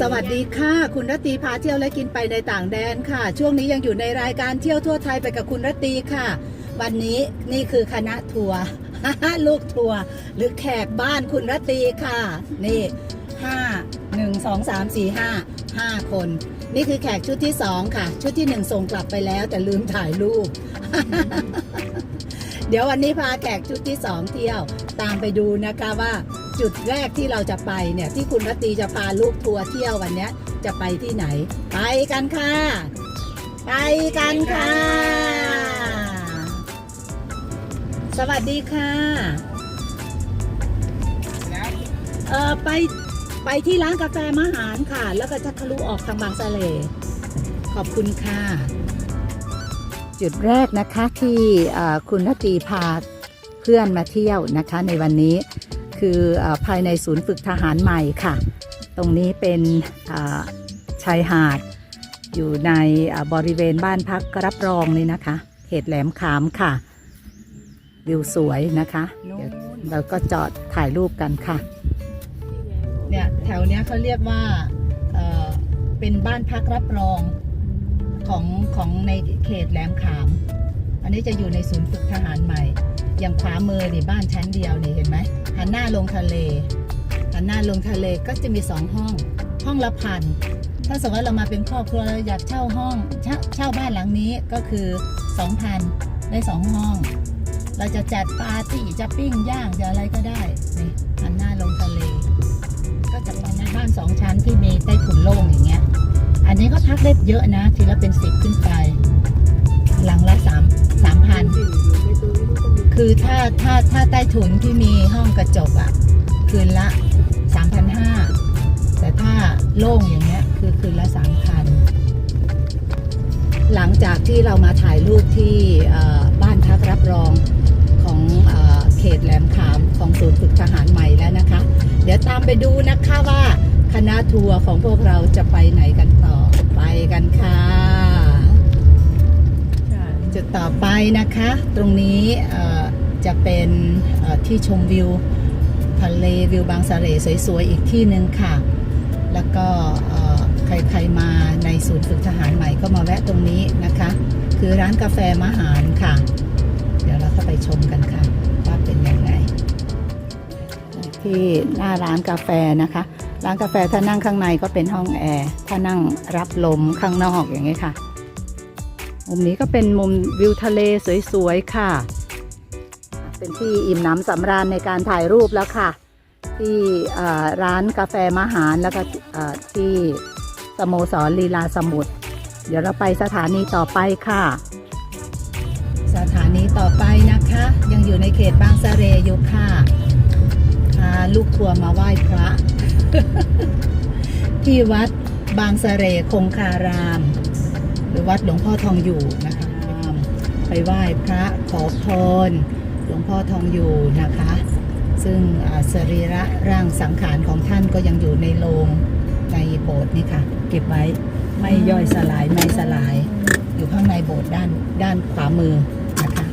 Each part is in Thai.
สวัสดีค่ะ คุณรตตีพาเที่ยวและกินไปในต่างแดนค่ะ ช่วงนี้ยังอยู่ในรายการเที่ยวทั่วไทยไปกับคุณรตตีค่ะ วันนี้นี่คือคณะทัวร์ลูกทัวร์หรือแขกบ้านคุณรตีค่ะ นี่ห้าหนึ่งสองสามสี่ห้าห้าคน นี่คือแขกชุดที่สองค่ะ ชุดที่หนึ่งส่งกลับไปแล้วแต่ลืมถ่ายรูปเดี๋ยววันนี้พาแขกชุดที่สองเที่ยว ตามไปดูนะคะว่า จุดแรกที่เราจะไปเนี่ยที่คุณรตตีจะพาลูกทัวร์เที่ยววันนี้จะไปที่ไหน ไปกันค่ะ ไปกันค่ะ สวัสดีค่ะเออไปไปที่ร้านกาแฟมหารค่ะ แล้วก็จะทะลุออกทางบางสะเลขอบคุณค่ะ จุดแรกนะคะที่คุณรตตีพาเพื่อนมาเที่ยวนะคะในวันนี้ คืออภายในศูนย์ฝึกทหารใหม่ค่ะ ตรงนี้เป็นชายหาด อยู่ในบริเวณบ้านพักรับรองนี่นะคะ เขตแหลมขามค่ะ วิวสวยนะคะเดี๋ยวเราก็จอดถ่ายรูปกันค่ะ เนี่ยแถวเนี้ยเขาเรียกว่าเเป็นบ้านพักรับรองของของในเขตแหลมขาม อันนี้จะอยู่ในศูนย์ฝึกทหารใหม่ อย่างขวามือนี่บ้านชั้นเดียวนี่เห็นไหมหันหน้าลงทะเลหันหน้าลงทะเลก็จะมีสองห้อง ห้องละพันถ้าสมมติว่าเรามาเป็นครอบครัวเราอยากเช่าห้องเช่าเช่าบ้านหลังนี้ก็คือ2,000ได้สองห้อง เราจะจัดปาร์ตี้จะปิ้งย่างจะอะไรก็ได้นี่หันหน้าลงทะเล ก็จะเป็นบ้านสองชั้นที่มีใต้ถุนโล่งอย่างเงี้ย อันนี้ก็พักได้เยอะนะ ทีละเป็นสิบขึ้นไป หลังละส คือถ้าถ้าถ้าใต้ถุนที่มีห้องกระจกอะคืนละ3,500แต่ถ้าโล่งอย่างเงี้ยคือคืนละ3,000หลังจากที่เรามาถ่ายรูปที่เอ่อบ้านพักรับรองของเอ่อเขตแหลมขามของศูนย์ฝึกทหารใหม่แล้วนะคะ เดี๋ยวตามไปดูนะคะว่าคณะทัวร์ของพวกเราจะไปไหนกันต่อไปกันค่ะจุดต่อไปนะคะ ตรงนี้เอ่อ จะเป็นที่ชมวิวทะเลวิวบางสะเลสวยๆ อีกที่หนึ่งค่ะ แล้วก็ใครๆมาในศูนย์ฝึกทหารใหม่ก็มาแวะตรงนี้นะคะ คือร้านกาแฟมหารค่ะ เดี๋ยวเราเข้าไปชมกันค่ะ ว่าเป็นยังไงที่หน้าร้านกาแฟนะคะ ร้านกาแฟถ้านั่งข้างในก็เป็นห้องแอร์ถ้านั่งรับลมข้างนอกอย่างนี้ค่ะ มุมนี้ก็เป็นมุมวิวทะเลสวยๆค่ะ เป็นที่อิ่มหน้ำสำราญในการถ่ายรูปแล้วค่ะ ที่ร้านกาแฟมหารแล้วก็ที่สโมสรลีลาสมุทรเดี๋ยวเราไปสถานีต่อไปค่ะ สถานีต่อไปนะคะ ยังอยู่ในเขตบางสะเรอยู่ค่ะพาลูกทัวร์มาไหว้พระ ที่วัดบางสะเรคงคาราม หรือวัดหลวงพ่อทองอยู่นะคะไปไหว้พระขอพร หลวงพ่อทองอยู่นะคะ ซึ่งสรีระร่างสังขารของท่านก็ยังอยู่ในโลงในโบสถ์นี่ค่ะ เก็บไว้ไม่ย่อยสลายไม่สลาย อยู่ข้างในโบสถ์ด้านด้านขวามือนะคะ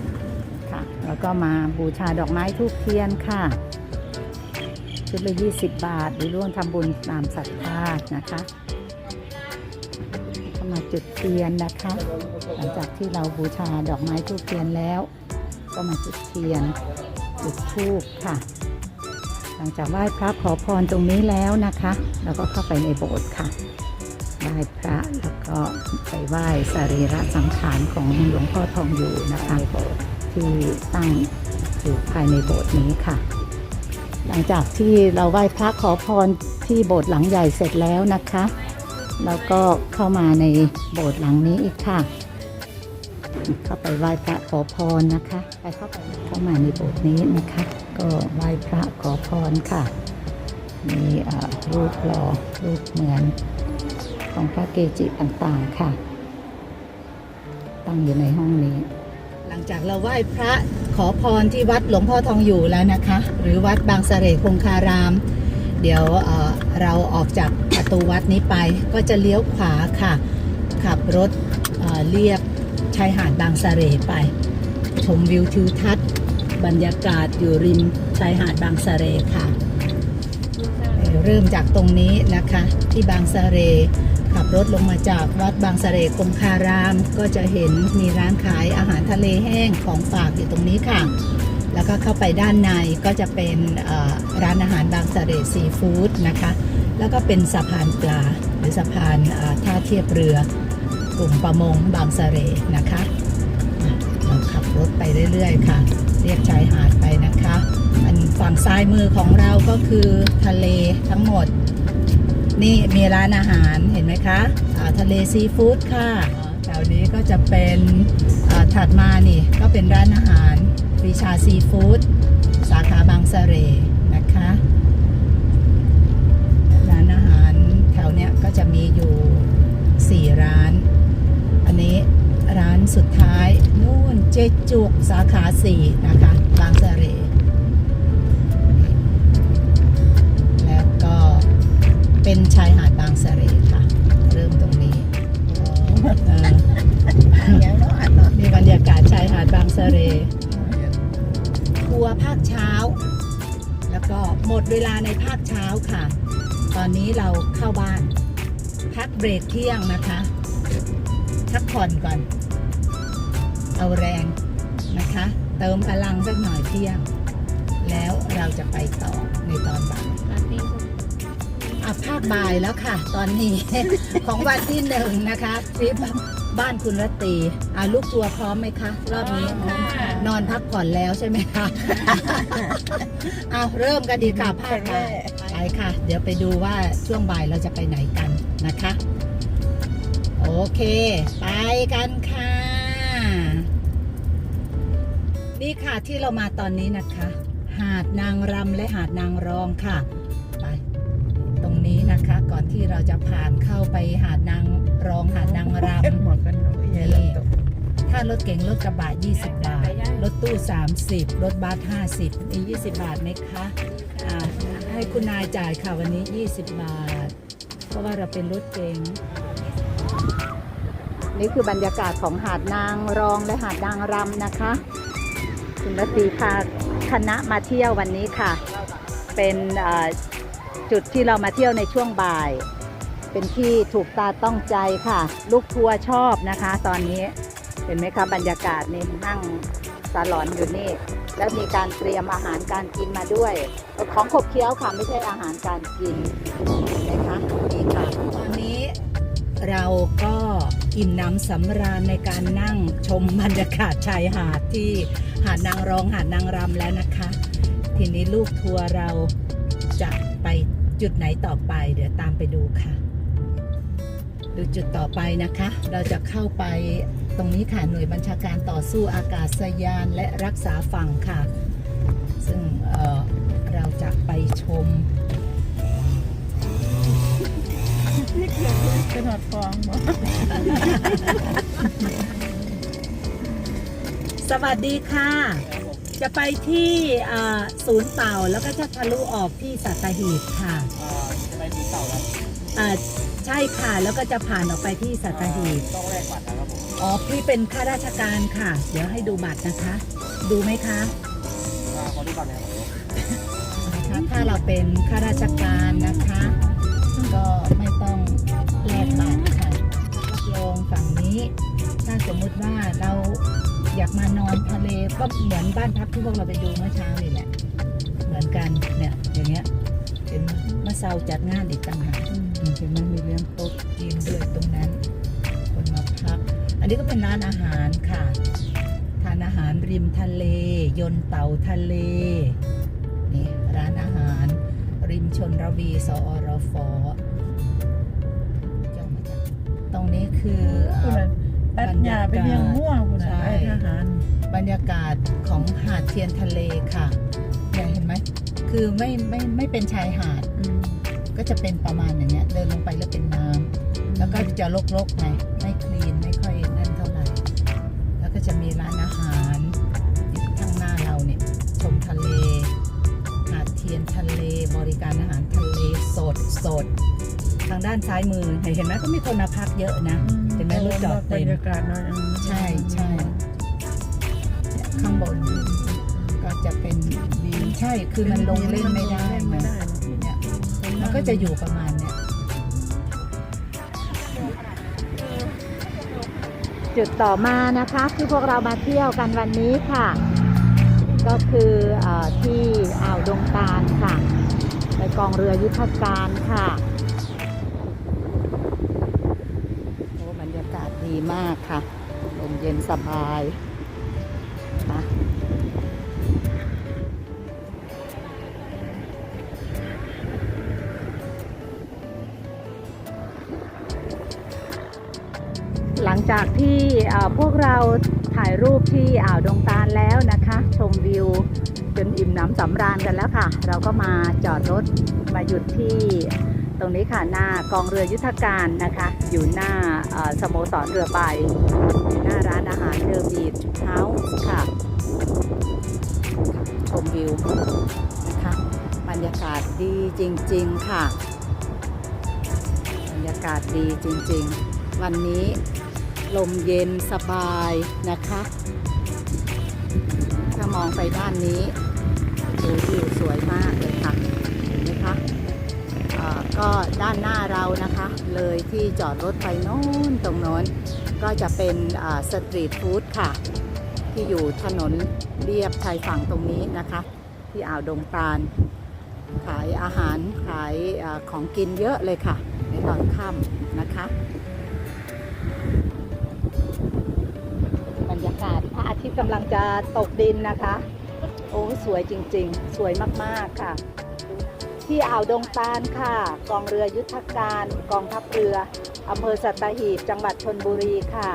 ค่ะ แล้วก็มาบูชาดอกไม้ทูบเทียนค่ะ ชุดละ20บาทหรือร่วมทำบุญตามศรัทธานะคะก็มาจุดเทียนนะคะ หลังจากที่เราบูชาดอกไม้ทูบเทียนแล้ว ก็มาจุดเทียนจุดทูบค่ะ หลังจากไหว้พระขอพรตรงนี้แล้วนะคะเราก็เข้าไปในโบสถ์ค่ะไหว้พระแล้วก็ไปไหว้สรีระสังขารของหลวงพ่อทองอยู่นะคะที่ตั้งอยู่ภายในโบสถ์นี้ค่ะ หลังจากที่เราไหว้พระขอพรที่โบสถ์หลังใหญ่เสร็จแล้วนะคะ แล้วก็เข้ามาในโบสถ์หลังนี้อีกค่ะ เข้าไปไหว้พระขอพรนะคะไปเข้าไปเข้ามาในโบสถ์นี้นะคะ ก็ไหว้พระขอพรค่ะ มีรูปหล่อรูปเหมือนของพระเกจิต่างๆค่ะ ตั้งอยู่ในห้องนี้ หลังจากเราไหว้พระขอพรที่วัดหลวงพ่อทองอยู่แล้วนะคะ หรือวัดบางสะเรคงคาราม เดี๋ยวเเราออกจากประตูวัดนี้ไป ก็จะเลี้ยวขวาค่ะ ขับรถเเรียบ ชายหาดบางสะเรไป ชมวิวทิวทัศน์ บรรยากาศอยู่ริมชายหาดบางสะเรค่ะ เริ่มจากตรงนี้นะคะ ที่บางสะเรขับรถลงมาจากวัดบางสะเรคงคาราม ก็จะเห็นมีร้านขายอาหารทะเลแห้งของฝากอยู่ตรงนี้ค่ะ แล้วก็เข้าไปด้านในก็จะเป็นร้านอาหารบางสะเรซีฟู้ดนะคะ แล้วก็เป็นสะพานปลาหรือสะพานท่าเทียบเรือ กลุ่มประมงบางสะเรนะคะอะเราขับรถไปเรื่อยๆค่ะ เรียบชายหาดไปนะคะ อันฝั่งซ้ายมือของเราก็คือทะเลทั้งหมด นี่มีร้านอาหารเห็นไหมคะอ่าทะเลซีฟู้ดค่ะแถวนี้ก็จะเป็นถัดมานี่ก็เป็นร้านอาหารปรีชาซีฟู้ดสาขาบางสะเรนะคะร้านอาหารแถวเนี้ยก็จะมีอยู่ 4 ร้าน นนี้ร้านสุดท้ายนู่นเจจุกสาขา4นะคะบางสะเรแล้วก็เป็นชายหาดบางสะเรค่ะ เริ่มตรงนี้เอออย่างน้อยอันเนาะมีบรรยากาศชายหาดบางสะเรทัวร์ภาคเช้า แล้วก็หมดเวลาในภาคเช้าค่ะ ตอนนี้เราเข้าบ้านพักเบรกเที่ยงนะคะ พักผ่อนก่อน เอาแรงนะคะ เติมพลังสักหน่อยเที่ยงแล้วเราจะไปต่อในตอนบ่ายอะภาคบ่ายแล้วค่ะ ตอนนี้ของวันที่หนึ่งนะคะทริปบ้านคุณรตรีอะลูกทัวร์พร้อมไหมคะ รอบนี้ นอนพักผ่อนแล้วใช่ไหมคะเอาเริ่มกันดีค่ะภาคบ่ายไปค่ะ เดี๋ยวไปดูว่าช่วงบ่ายเราจะไปไหนกันนะคะ โอเค ไปกันค่ะ นี่ค่ะที่เรามาตอนนี้นะคะ หาดนางรำและหาดนางรองค่ะ ไป ตรงนี้นะคะ ก่อนที่เราจะผ่านเข้าไปหาดนางรองหาดนางรำหมดกันเนาะใหญ่แล้วตกถ้ารถเก๋งรถกระบะ20 บาท รถตู้ 30 รถบัส50มี20 บาทไหมคะอ่าให้คุณนายจ่ายค่ะวันนี้ 20 บาท เพราะว่าเราเป็นรถเก๋ง นี่คือบรรยากาศของหาดนางรองและหาดนางรำนะคะ คุณรตีพาคณะมาเที่ยววันนี้ค่ะ เป็นจุดที่เรามาเที่ยวในช่วงบ่าย เป็นที่ถูกตาต้องใจค่ะ ลูกทัวร์ชอบนะคะ ตอนนี้เห็นไหมคะบรรยากาศนี่นั่งสลอนอยู่นี่ แล้วมีการเตรียมอาหารการกินมาด้วย ของขบเคี้ยวค่ะไม่ใช่อาหารการกินนไหมคะนี่ค่ะ เราก็อิ่มน้ำสำราญในการนั่งชมบรรยากาศชายหาดที่หาดนางรองหาดนางรำแล้วนะคะ ทีนี้ลูกทัวร์เราจะไปจุดไหนต่อไปเดี๋ยวตามไปดูค่ะ ดูจุดต่อไปนะคะ เราจะเข้าไปตรงนี้ค่ะหน่วยบัญชาการต่อสู้อากาศยานและรักษาฝั่งค่ะ สวัสดีค่ะ จะไปที่เอ่อศูนย์เต่าแล้วก็จะทะลุออกที่สัตหีบค่ะจะไปศูนย์เต่าแล้วใช่ค่ะแล้วก็จะผ่านออกไปที่สัตหีบต้องแลกบัตรนะครับผมอ๋อพี่เป็นข้าราชการค่ะ เดี๋ยวให้ดูบัตรนะคะ ดูไหมคะอ่าขอดูบัตรหนะครับผมนะคะถ้าเราเป็นข้าราชการนะคะ ก็ไม่ต้องแลกบัตรค่ะรับรอ งฝั่งนี้ ถ้าสมมุติว่าเราอยากมานอนทะเลก็เหมือนบ้านพักที่พวกเราไปดูเมื่อเช้านี่แหละ เหมือนกันเนี่ยอย่างเงี้ยเป็นมะเซาจัดงานอีกต่างหากอืมเห็นไหมมีเลี้ยงโต๊ะจีนด้วยตรงนั้น คนมาพัก อันนี้ก็เป็นร้านอาหารค่ะทานอาหารริมทะเล ยนต์เต่าทะเลนี่ร้านอาหาร ริมชนรวีสอรฟจ ตรงนี้คือเอ่คุณอ น่ะตัดหญ้าไปเลี้ยงงัวคุณน่ะใช่ ไอ้ทหาร บรรยากาศของหาดเทียนทะเลค่ะเนี่ยเห็นไหมคือไม่ไม่ไม่เป็นชายหาดอืมก็จะเป็นประมาณอย่างเงี้ยเดินลงไปแล้วเป็นน้ำแล้วก็จะรกๆไงไม่คลีนไม่ค่อยนั่นเท่าไหร่ แล้วก็จะมีร้านอาหารอยู่ข้างหน้าเราเนี่ยชมทะเล หาดเทียนทะเลบริการางด้านซ้ายมือเห็นไหมก็มีคนมาพักเยอะนะเห็นไหมรถจอดเต็มบรรยากาศน้อยใช่ใช่ข้างบนก็จะเป็นวิวใช่คือมันลงเล่นไม่ได้เนี่ยมันก็จะอยู่ประมาณเนี้ยจุดต่อมานะคะที่พวกเรามาเที่ยวกันวันนี้ค่ะ ก็คืออที่อ่าวดงตาลค่ะในกองเรือยุทธการค่ะ สบายค่ะหลังจากที่พวกเราถ่ายรูปที่อ่าวดงตาลแล้วนะคะ ชมวิวจนอิ่มน้ำสำราญกันแล้วค่ะ เราก็มาจอดรถมาหยุดที่ รงนี้ค่ะหน้ากองเรือยุทธการนะคะ อยู่หน้าสโมสรเรือใบอยู่หน้าร้านอาหารเดอร์บีดเฮาส์ค่ะ ชมวิวนะคะบรรยากาศดีจริง ๆ ค่ะ บรรยากาศดีจริง ๆ วันนี้ลมเย็นสบายนะคะ ถ้ามองไปด้านนี้โอ้วิวสวยมากเลยค่ะเห็นไหมคะ ก็ด้านหน้าเรานะคะ เลยที่จอดรถไปโน้นตรงโน้น ก็จะเป็นสตรีทฟู้ดค่ะ ที่อยู่ถนนเรียบชายฝั่งตรงนี้นะคะ ที่อ่าวดงตาล ขายอาหารขายอของกินเยอะเลยค่ะ ในตอนค่ำนะคะ บรรยากาศพระอาทิตย์กำลังจะตกดินนะคะ โอ้ สวยจริงๆ สวยมากๆค่ะ ที่อ่าวดงตาลค่ะ กองเรือยุทธการ กองทัพเรืออำเภอสัตหีบ จังหวัดชนบุรีค่ะ